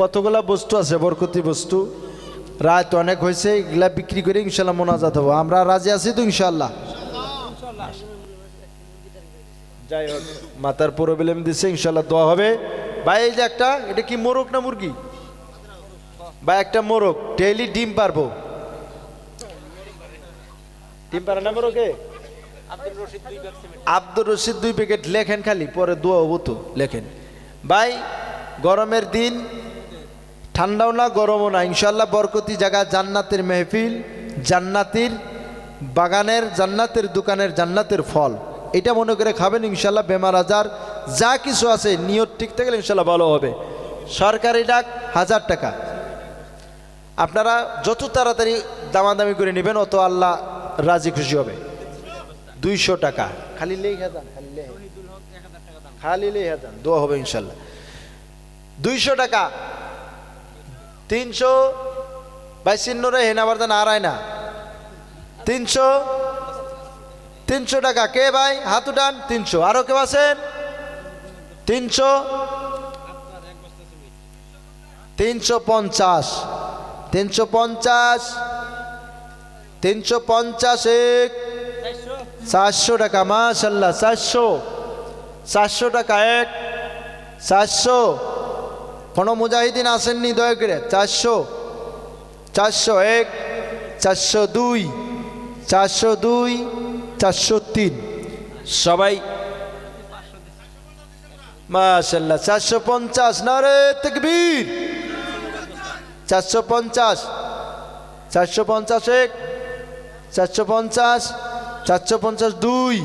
কতগুলা বস্তু আছে, বরকতি বস্তু? রাত অনেক হয়েছে, এগুলা বিক্রি করে ইনশাল্লাহ মোনাজাত হব। আমরা রাজি আছি তো ইনশাল্লাহ? যাই হোক মাথার প্রবলেম দিচ্ছে ইনশাল্লাহ দোয়া হবে। ভাই, এই যে একটা, এটা কি মোরগ না মুরগি? বা একটা মোরগ, ডেইলি ডিম পারব। ডিম পারে না মোরগে? আব্দুর রশিদ দুই প্যাকেট, লেখেন খালি, পরে দোয়া হব তো, লেখেন। ভাই, গরমের দিন ঠান্ডাও না, গরমও না। ইনশাল্লাহ বরকতি জায়গা জান্নাতের মেহফিল, জান্নাতির বাগানের, জান্নাতের দোকানের, জান্নাতের ফল। এটা মনে করে খাবেন ইনশাল্লাহ বেমার আজার, যা কিছু আছে, নিয়ত ঠিক থাকলে ইনশাল্লাহ ভালো হবে। সরকারি ডাক, হাজার টাকা। আপনারা যত তাড়াতাড়ি দামাদামি করে নেবেন, অত আল্লাহ রাজি খুশি হবে। দুইশো টাকা। খালি লেখা যান, খালি লেখা খালি লেখা যান, দোয়া হবে ইনশাল্লাহ দুইশো টাকা। তিনশো ভাই চিহ্নরে হেন আবার দেন আড়াই না। তিনশো তিনশো টাকা। কে ভাই? হাত উঠান তিনশো। আরও কেউ আছেন? তিনশো তিনশো পঞ্চাশ। তিনশো পঞ্চাশ তিনশো পঞ্চাশ এক। চারশো টাকা, মাশাল্লাহ, চারশো। চারশো টাকা এক, চারশো। কোনো মুজাহিদিন আসেননি দয়া করে। চারশো চারশো এক চারশো দুই চারশো দুই চারশো তিন। সবাই। মাশাল্লাহ চারশো পঞ্চাশ। না রে তকবীর। চারশো পঞ্চাশ চারশো পঞ্চাশ এক চারশো পঞ্চাশ চারশো পঞ্চাশ দুই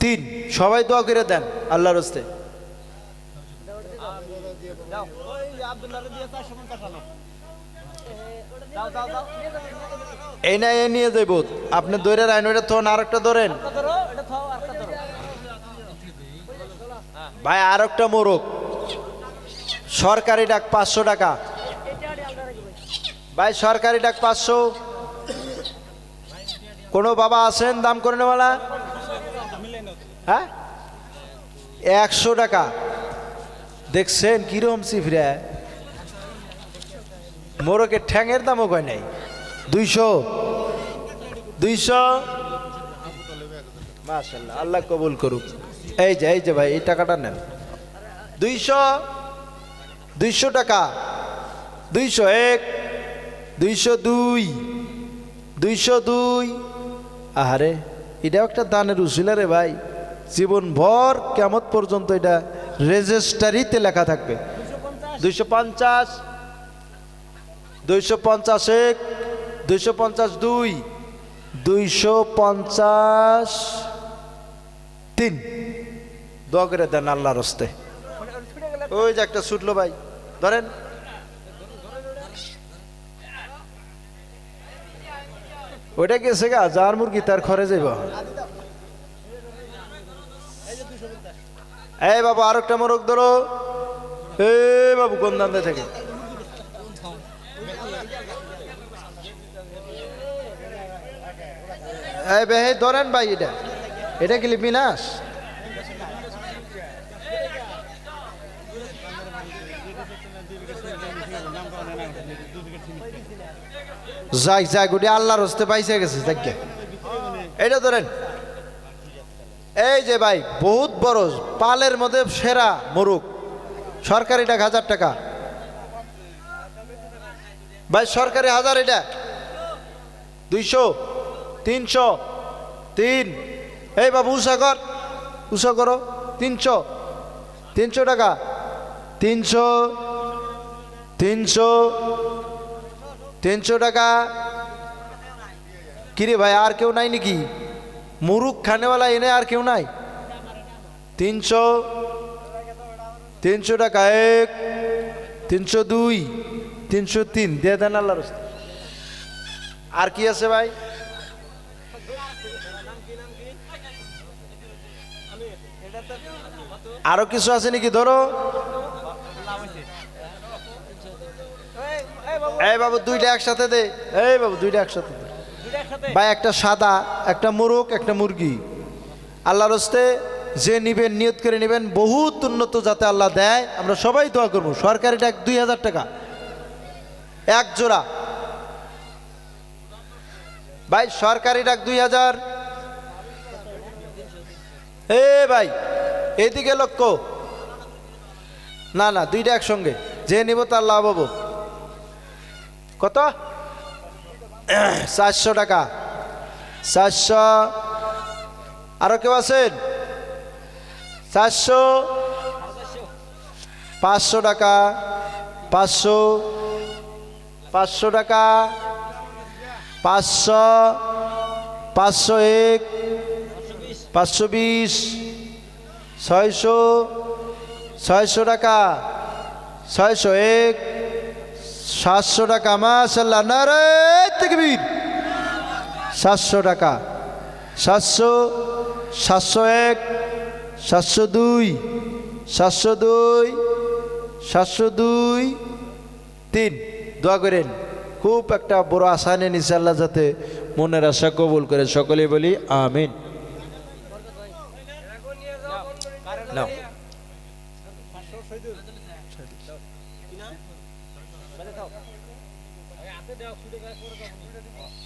তিন। সবাই দোয়া করে দেন আল্লাহর হস্তে। এই না এ নিয়ে যাইব। আপনি দৌড়ে রাইন ওইটা তখন আর একটা ধরেন ভাই আর একটা মোরগ। সরকারি ডাক পাঁচশো টাকা। ভাই সরকারি ডাক পাঁচশো। কোনো বাবা আছেন? দাম করে নেওয়ালা? হ্যাঁ? একশো টাকা। দেখছেন কিরম সিফরে মোরকের ঠ্যাঙের দামও কয় নাই। দুইশো। দুইশো। মাশাল্লাহ, আল্লাহ কবুল করুক। এই যে এই যে ভাই, এই টাকাটা নেন। দুইশো। দুইশো টাকা। দুইশো এক। দুইশো দুই। দুইশো দুই। আহারে, এটাও একটা দানের উসিলা রে ভাই। জীবন ভর কেমত পর্যন্ত এটা রেজিস্টারিতে লেখা থাকবে। দুইশো পঞ্চাশ দুইশো পঞ্চাশ এক, দুইশো পঞ্চাশ দুই, দুইশো পঞ্চাশ তিন। দোয়া দেন আল্লাহর হস্তে। ওই যে একটা ছুটলো ভাই, ধরেন। ওইটা গেছে গা, যার মুরগি তার খরে যাইব। এই বাবু আর একটা মোরগ ধরো। এ বাবু, কোন দান্দে থেকে? এই বে, এই ধরেন ভাই এটা। এটা কি বিনাশ যাই যাই, গুটি আল্লাহর হস্তে পাইছে গেছে এটা ধরেন। এই যে ভাই, বহুত বড়, পালের মধ্যে সেরা মরুক সরকারি টাকা হাজার টাকা। ভাই, সরকারি হাজার এটা। দুইশো, তিনশো, তিন। এই বাবু উষা কর উষা করো। তিনশো তিনশো টাকা। তিনশো তিনশো তিনশো টাকা। কিরে ভাই, আর কেউ নাই নাকি? মুরুখ খানেওয়ালা এনে আর কেউ নাই। তিনশো তিনশো টাকা এক, তিনশো দুই, তিনশো তিন। দিয়ে দেন আল্লাহর হস্তে। আর কি আছে ভাই? আরও কিছু আছে নাকি? ধরো। এই বাবু, দুইটা একসাথে দে। এই বাবু, দুইটা একসাথে দে। ভাই একটা সাদা, একটা মোরগ, একটা মুরগি। আল্লাহর হস্তে যে নিবেন, নিয়ত করে নেবেন, বহুত উন্নত যাতে আল্লাহ দেয়। আমরা সবাই দোয়া করব। সরকারি ডাক দুই হাজার টাকা। এক জোড়া। ভাই, সরকারি ডাক দুই হাজার। এ ভাই, এদিকে লক্ষ্য। না না, দুইটা একসঙ্গে। যে নিব তার লাভ হব। কত? চারশো টাকা। চারশো আরও কেউ আছেন? চারশো পাঁচশো টাকা। পাঁচশো। পাঁচশো টাকা। পাঁচশো। পাঁচশো এক। পাঁচশো বিশ। ছয়শো। ছয়শো টাকা। ছয়শো এক। সাতশো টাকা মাশাল্লাহ নারে সাতশো টাকা, সাতশো সাতশো এক, সাতশো দুই সাতশো দুই সাতশো দুই, তিন। দোয়া করেন, খুব একটা বড় আশা নেন ইনশাল্লাহ যাতে মনের আশা কবুল করে। সকলে বলি, আমিন। নাও।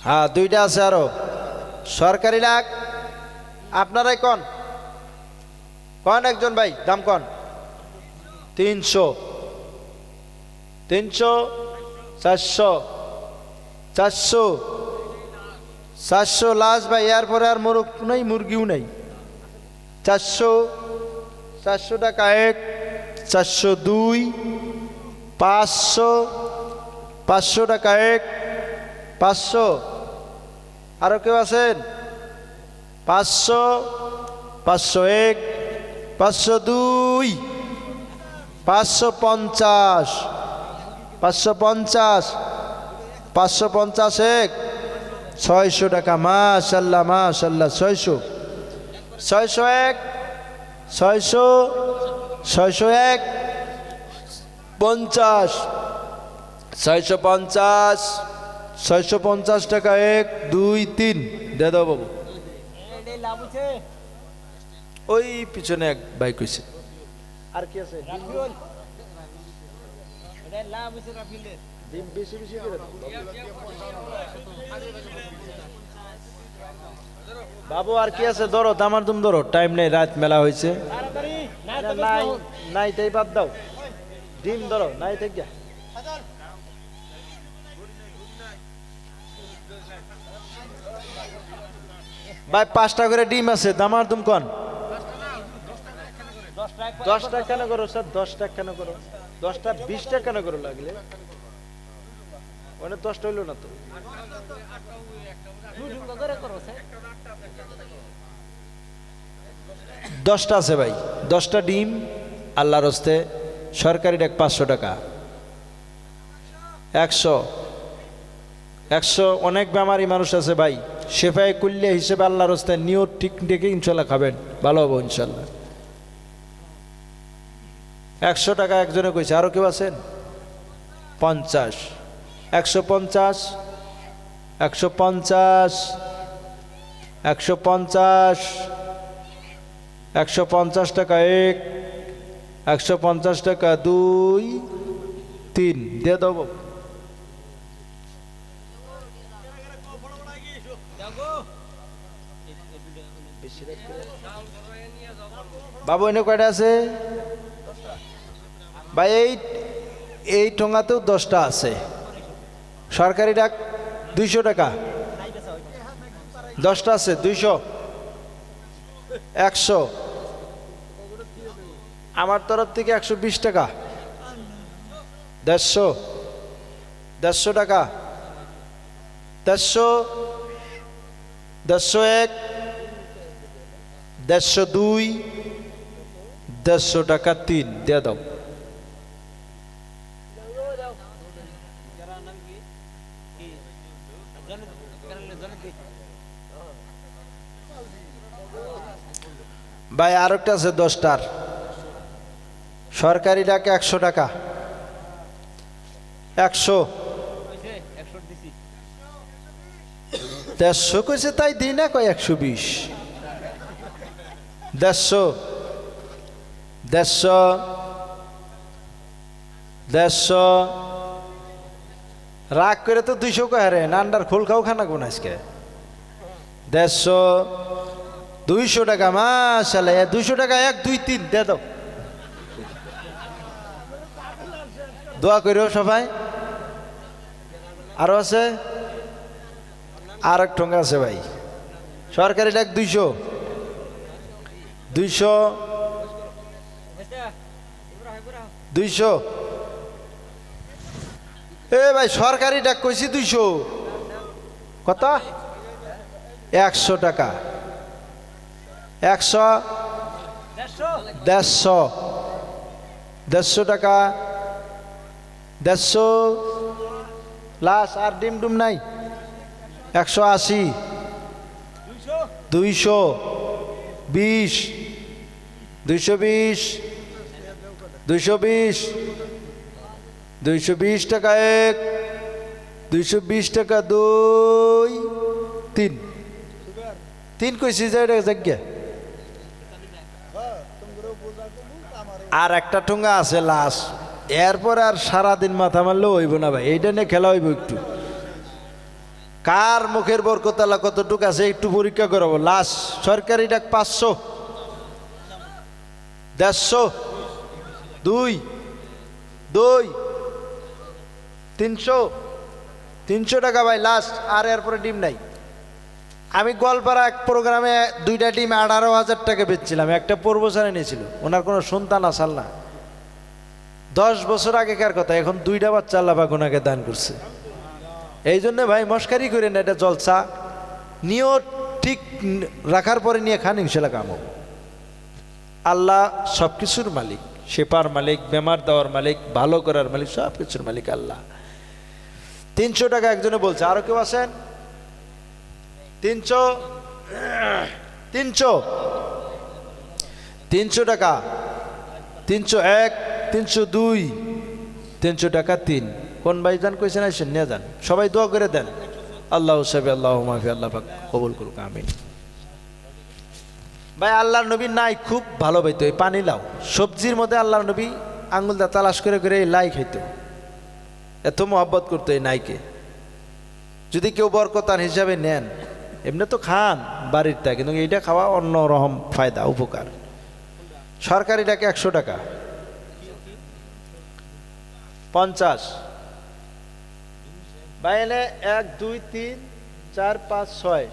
হ্যাঁ দুইটা আছে আরও। সরকারি ডাক আপনারাই কন। কন একজন ভাই, দাম কন? তিনশো। তিনশো, চারশো। চারশো। চারশো লাস্ট ভাই, এরপরে আর মোরগ নাই, মুরগিও নেই। চারশো চারশো টাকা এক, চারশো দুই, পাঁচশো পাঁচশো টাকা এক, পাঁচশো। আরও কেউ আছেন? পাঁচশো পাঁচশো এক, পাঁচশো দুই, পাঁচশো পঞ্চাশ পাঁচশো পঞ্চাশ পাঁচশো পঞ্চাশ এক, ছয়শো টাকা, মাশাল্লাহ মাশাল্লাহ, ছয়শো। ছয়শো এক, ছয়শো ছয়শো এক, পঞ্চাশ, ছয়শো পঞ্চাশ ছয়শো পঞ্চাশ টাকা এক দুই তিন। দে দাও বাবু। ওই পিছনে এক বাইক হয়েছে আর কি আছে? ডিম বেশি বেশি বাবু আর কি আছে? ধরো দামার দুম ধরো। টাইম নেই রাত মেলা হয়েছে নাই নাই তাই বাদ দাও। ডিম ধরো নাই থেকে ভাই, পাঁচটা করে ডিম আছে দামার দুম কন। দশটা কেন করো স্যার? দশটা কেন করো? দশটা, বিশটা কেন করো লাগলে? মানে দশটা হইল না তো। দশটা আছে ভাই। দশটা ডিম, আল্লাহর হস্তে, সরকারি ডাক পাঁচশো টাকা। একশো। একশো অনেক বেমারি মানুষ আছে ভাই। সেফাই কুল্লে হিসেবে আল্লাহ হস্তে নিয়ত ঠিক ডেকে ইনশাল্লাহ খাবেন। ভালো হব ইনশাল্লাহ। একশো টাকা একজনে কইছে আরও কেউ আছেন? পঞ্চাশ। একশো পঞ্চাশ? একশো পঞ্চাশ? একশো পঞ্চাশ? একশো পঞ্চাশ টাকা এক। একশো পঞ্চাশ টাকা দুই। তিন। দিয়ে দেবো বাবু, এনে কয়টা আছে? ভাই, এই এই ঠোঙাতেও দশটা আছে। সরকারি ডাক দুইশো টাকা। দশটা আছে, দুইশো। একশো। আমার তরফ থেকে একশো বিশ টাকা। দেড়শো। দেড়শো টাকা। দেড়শো। দেড়শো এক। দেড়শো দুই। দেড়শো টাকা তিন, দিয়ে দাও। ভাই, আরেকটা আছে দশটার। সরকারি ডাকে একশো টাকা। একশো। দেড়শো কইছে তাই দিই না কয় একশো বিশ। দেড়শো। দেড়শো দেড়শো রাগ করে তো দুইশো কহারে নান্ডার খোল খাও খানা কোন আজকে। দেড়শো দুইশো টাকা মাসালে দুইশো টাকা, এক, দুই, তিন, দে দোয়া করিও সবাই। আরও আছে? আর এক ঠোঙ্গা আছে ভাই। সরকারি ডাক দুইশো। দুইশো দুইশো। এ ভাই সরকারি ডাক কইছি দুইশো। কত? একশো টাকা। একশো? দেড়শো। দেড়শো টাকা। দেড়শো? লাস আর ডিম ডুম নাই? একশো আশি। দুইশো। বিশ। দুইশো বিশ। দুইশো বিশ। দুইশো বিশ টাকা এক। দুইশো বিশ টাকা দুই। তিন। তিন কইছি যে আর একটা ঠোঙ্গা আছে লাশ। এরপর আর সারাদিন মাথা মারলে হইব না ভাই। এইটা নিয়ে খেলা হইব একটু। কার মুখের বরকতালা কতটুকু আছে একটু পরীক্ষা করাবো। লাশ সরকারি ডাক পাঁচশো। দেড়শো। দুই দুই, তিনশো তিনশো টাকা ভাই লাস্ট আর এরপরে ডিম নাই। আমি গোয়ালপাড়া এক প্রোগ্রামে দুইটা ডিম আঠারো হাজার টাকা বেচছিলাম, একটা পূর্বসারে নিয়েছিল। ওনার কোনো সন্তান আসাল না। দশ বছর আগেকার কথা, এখন দুইটা বাচ্চা আল্লাহ পাক ওনাকে দান করছে। এই জন্য ভাই, মস্কারি করেন এটা জলসা। নিয়েও ঠিক রাখার পরে নিয়ে খান, ইনশাল্লাহ কাম আল্লাহ সব কিছুর মালিক। শেপার মালিক, বেমার দেওয়ার মালিক, ভালো করার মালিক, সব কিছুর মালিক আল্লাহ। তিনশো টাকা একজনে বলছে, আরও কেউ আছেন? তিনশো? তিনশো? তিনশো টাকা। তিনশো এক, তিনশো দুই, তিনশো টাকা তিন। কোন ভাই যান কইছেন আসেন নিয়ে যান। সবাই দোয়া করে দেন। আল্লাহ সাহেব আল্লাহ মাফি, আল্লাহ কবুল করুক, আমিন। ভাই, আল্লাহর নবী নাই, খুব ভালো পাইতো এই পানি লাও। সবজির মধ্যে আল্লাহর নবী আঙ্গুল দা তালাশ করে করে এই লাই খাইতো। এত মহব্বত করতো এই নাইকে। যদি কেউ বরকতার হিসাবে নেন, এমনি তো খান বাড়িরটা কিন্তু এইটা খাওয়া অন্য রকম ফায়দা, উপকার। সরকারিটাকে একশো টাকা। পঞ্চাশ। বাইরে এক, দুই, তিন, চার, পাঁচ, ছয়।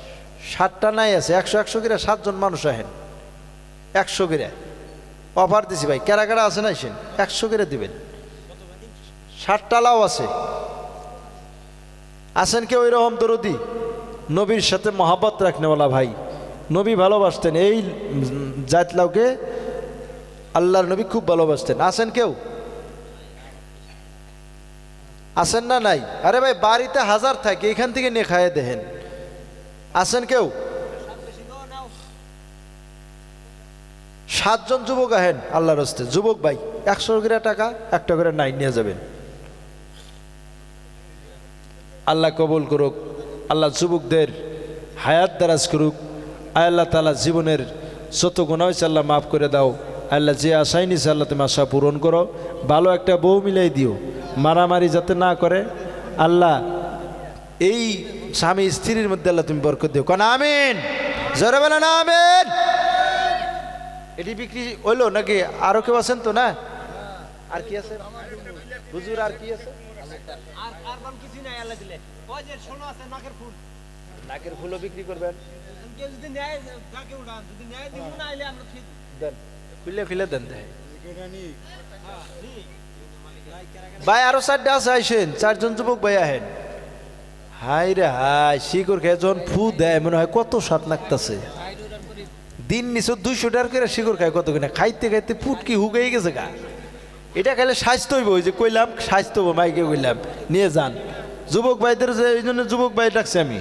সাতটা নাই আছে, একশো একশো করে সাতজন মানুষ আহেন। একশো করে। অফার দিছি ভাই, কেরা কেরা আছে না সেন একশো করে দিবেন। ষাটটা লাও আছে। আছেন কেউ এরকম দরদি? নবীর সাথে মহাব্বত রাখনেওয়ালা ভাই। নবী ভালোবাসতেন, এই জাতলাউকে আল্লাহর নবী খুব ভালোবাসতেন। আছেন কেউ? আছেন না নাই? আরে ভাই, বাড়িতে হাজার থাকে, এখান থেকে নিয়ে খাইয়ে দেখেন আছেন কেউ? সাতজন যুবক আহেন আল্লাহর হস্তে। যুবক ভাই, একশো করে টাকা, একটা করে নাই নিয়ে যাবেন। আল্লাহ কবুল করুক, আল্লাহ যুবকদের হায়াত দারাজ করুক আল্লাহ তালা জীবনের যত গুণা হয়েছে আল্লাহ মাফ করে দাও। আল্লাহ যে আশাই নিছে আল্লাহ তুমি আশা পূরণ করো। ভালো একটা বউ মিলাই দিও। মারামারি যাতে না করে, আল্লাহ এই স্বামী স্ত্রীর মধ্যে আল্লাহ তুমি বরকত দিও। কেন আমিন? জোরে বলেন আমিন। এটি বিক্রি হইল নাকি আরও কেউ আছেন তো না? আর কি আছে? হুজুর আর কি আছে? আর আর বাম কিছুই নাই আল্লাহ দিলে। ওই যে সোনা আছে নাকের ফুল। নাকের ফুলও বিক্রি করবেন? কেউ যদি নেয় তাকে উড়ান যদি নেয় দিব না আইলে আমরা ঠিক দেন। খুলে ফেলে দেন দেয় ভাই আরও চারটা আছে আইসেন। চারজন যুবক ভাই আহেন। হাই রে হাই শিকড় খেয়ে যখন ফু দেয়, মনে হয় কত স্বাদ লাগতেছে। দিন নিচে দুইশো টাকার করে শিকড় খায় কত কিনা খাইতে খাইতে ফুটকি হুগেই গেছে গা। এটা খাইলে স্বাস্থ্য হইব, ওই যে কইলাম, স্বাস্থ্য মাইকে কইলাম, নিয়ে যান। যুবক ভাইদের যে, এই জন্য যুবক ভাই ডাকছি আমি।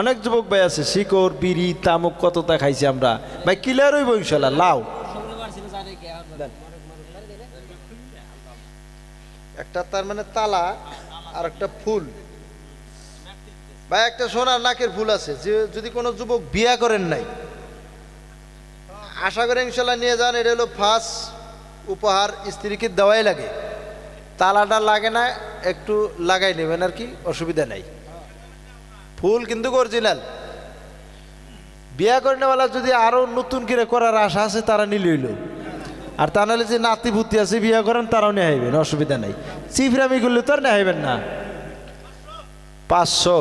অনেক যুবক ভাই আছে, শিকড়, বিড়ি, তামুক কতটা খাইছি আমরা। ভাই কিলার হইব ইনশাল্লাহ, লাও। একটা তার মানে তালা আর একটা ফুল। ভাই, একটা সোনার নাকের ফুল আছে। যে যদি কোনো যুবক বিয়া করেন নাই, আশা করে ইনশাল্লাহ নিয়ে যান। এটা হলো ফার্স্ট উপহার, স্ত্রীকে দেওয়াই লাগে। তালাটা লাগে না, একটু লাগাই নেবেন আর কি, অসুবিধা নাই। ফুল কিন্তু অরিজিনাল বিয়া করে নেওয়ালা যদি আরও নতুন করে করার আশা আছে, তারা নিলে হইল। আর তা নাহলে যে নাতি ভূতি আছে, বিয়া করেন, তারাও নিয়ে অসুবিধা নাই। চিফরামি করলে তো আর নিয়ে না। পাঁচশো।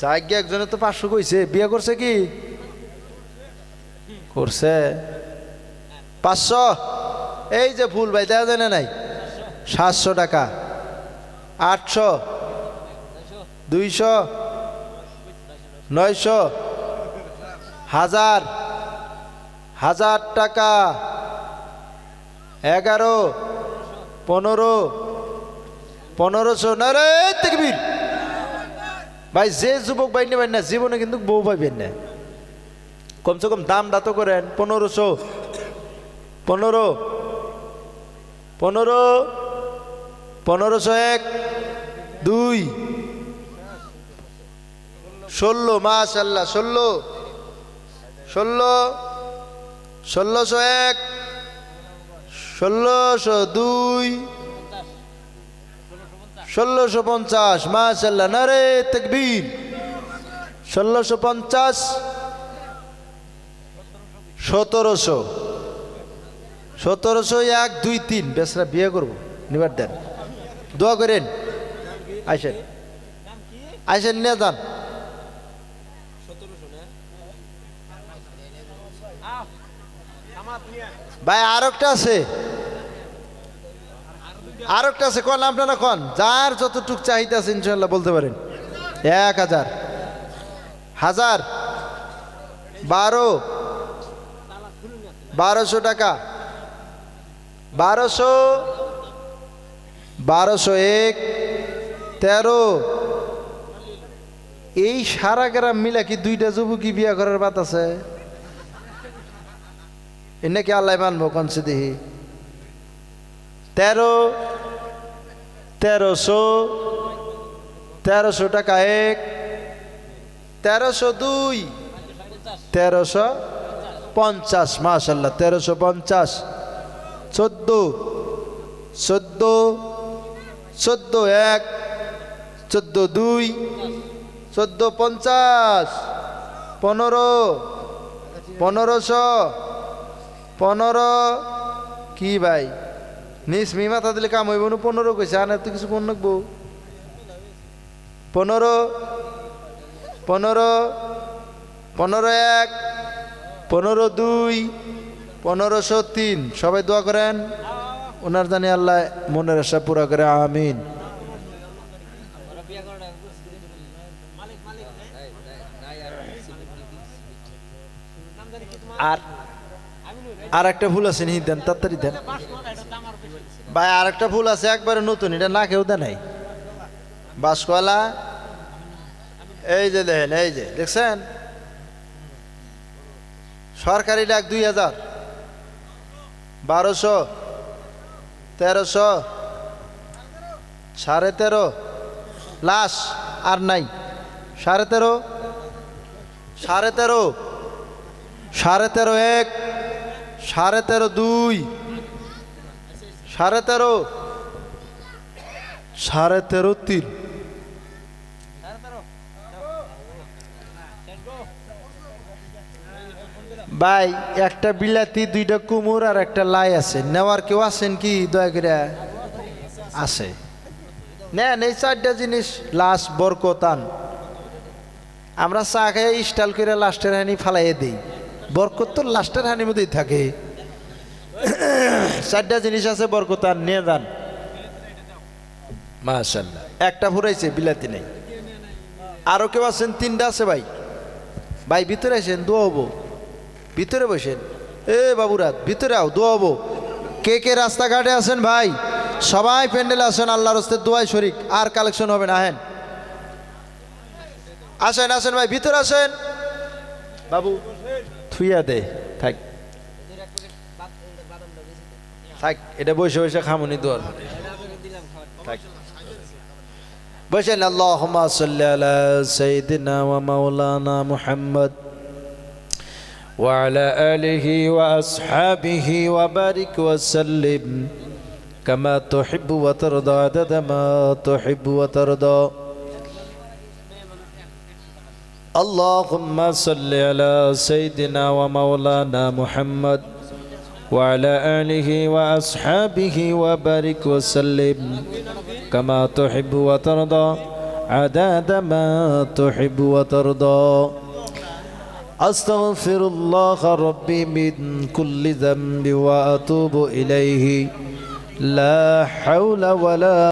যাই একজনে তো পাঁচশো কইছে, বিয়া করছে কি? করছে। পাঁচশো? এই যে ভুল ভাই দেখা যায় নাই? সাতশো টাকা। আটশো? দুইশো? নয়শো? হাজার? হাজার টাকা। এগারো? পনেরো? পনেরোশো? না রে ভাই, যে যুবক ভাই নেবেন না, জীবনে কিন্তু বউ পাইবেন না কমসে কম দামটা তো করেন। পনেরোশো, পনেরো পনেরো, পনেরোশো এক, দুই, ষোলো, মাশাল্লাহ, ষোলো ষোলো, ষোলোশো এক, ষোলোশো দুই ষোলোশো পঞ্চাশ মাশাল্লাহ নারে তকবীর। ষোলোশো পঞ্চাশ, সতেরোশো। সতেরোশো এক, দুই, তিন। বেসরা বিয়ে করব, নিবার দেন। দোয়া করেন। আইসেন। আইসেন, নিয়ে যান। ভাই আর একটা আছে। আর একটা আছে, কন আপনারা কন? যার যতটুক চাহিদা আছে ইনশাল্লাহ বলতে পারেন। এক হাজার। হাজার। বারো। বারোশো টাকা। বারোশো। বারোশো এক। তেরো। এই সারা গ্রাম মিলা কি দুইটা যুবকী বিয়া করার বাত আছে? এনে কি আল্লাহ মানবো কনসে দেখি তেরো, তেরোশো তেরোশো টাকা এক, তেরোশো দুই, তেরোশো পঞ্চাশ, মাশাল্লাহ, তেরোশো পঞ্চাশ, চোদ্দ চোদ্দ চোদ্দ এক, চোদ্দ দুই, চোদ্দ পঞ্চাশ, পনেরো, পনেরোশো, পনেরো, কি ভাই? নিস মি মাথা দিলে কাম হইব। না পনেরো কইছে, আনে তো কিছু কোন নাকবো? পনেরো পনেরো পনেরো এক, পনেরো দুই পনেরোশো তিন। সবাই দোয়া করেন। ওনার জানি আল্লাহ মনের আশা পুরা করে, আমিন। আর আর একটা ভুল আছে নি দেন, তাড়াতাড়ি দেন। ভাই আর একটা ভুল আছে, একবারে নতুন, এটা না কেউ দেয় নাই। বাসকলা এই যে দেখেন, এই যে, দেখছেন? সরকারি ডাক দুই হাজার, বারোশো, তেরোশো, সাড়ে তেরো, লাশ আর নাই। সাড়ে তেরো সাড়ে তেরো সাড়ে তেরো এক, সাড়ে তেরো দুই সাড়ে তেরো। সাড়ে তেরো তিন। ভাই, একটা বিলাতি, দুইটা কুমুর আর একটা লাই আছে। নেওয়ার কেউ আছেন কি? দয়া করে আছে। নেন, এই চারটা জিনিস, লাশ বরকতান আমরা চা খেয়ে স্টাইল করে লাস্টের হানি ফালাইয়ে দিই। বরকত তো লাস্টের হানির মধ্যেই থাকে। চারটা জিনিস আছে বরকতান নিয়ে যান। মাশাল্লাহ একটা ফুরাইছে বিলাতি নেই। আরও কেউ আছেন? তিনটা আছে ভাই। ভাই ভিতরে আসেন দোয়াবো ভিতরে বসেন। এ বাবুরাত ভিতরে আও দোয়াবো কে কে রাস্তাঘাটে আছেন ভাই? সবাই প্যান্ডেলে আসেন আল্লাহর হস্তে দোয়াই শরিক আর কালেকশন হবে না হেন আসেন আসেন ভাই ভিতরে আসেন। বাবু থুইয়া দে থাক। থাক এটা বসে বসে খামুনি দোয়ার থাক বসেন আল্লাহুম্মা সাল্লি আলা সাইয়্যিদিনা ওয়া মাওলানা মুহাম্মদ وعلى آله وأصحابه وبارك وسلم كما تحب وترضى عدد ما تحب وترضى اللهم صل على سيدنا ومولانا محمد وعلى آله وأصحابه وبارك وسلم. كما تحب وترضى. عدد ما تحب وترضى. أستغفر الله ربي من كل ذنب وأتوب إليه. لا حول ولا